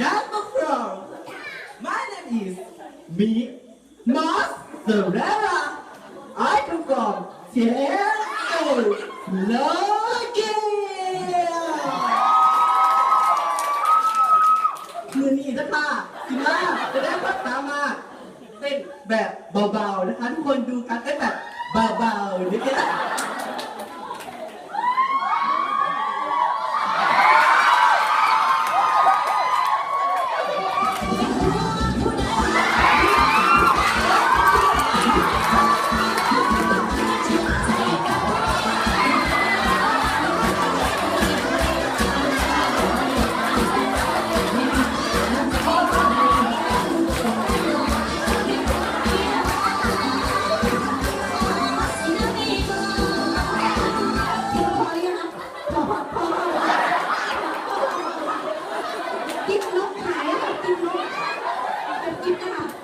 Number four. My name is Mi Mozzarella. I come from Seattle, Logan. คืนนี้จะค่สิมาจะได้พัฒตามาเต้นแบบเบาๆนะคะทุกคนดูกันเต้นแบบเบาๆนะคะ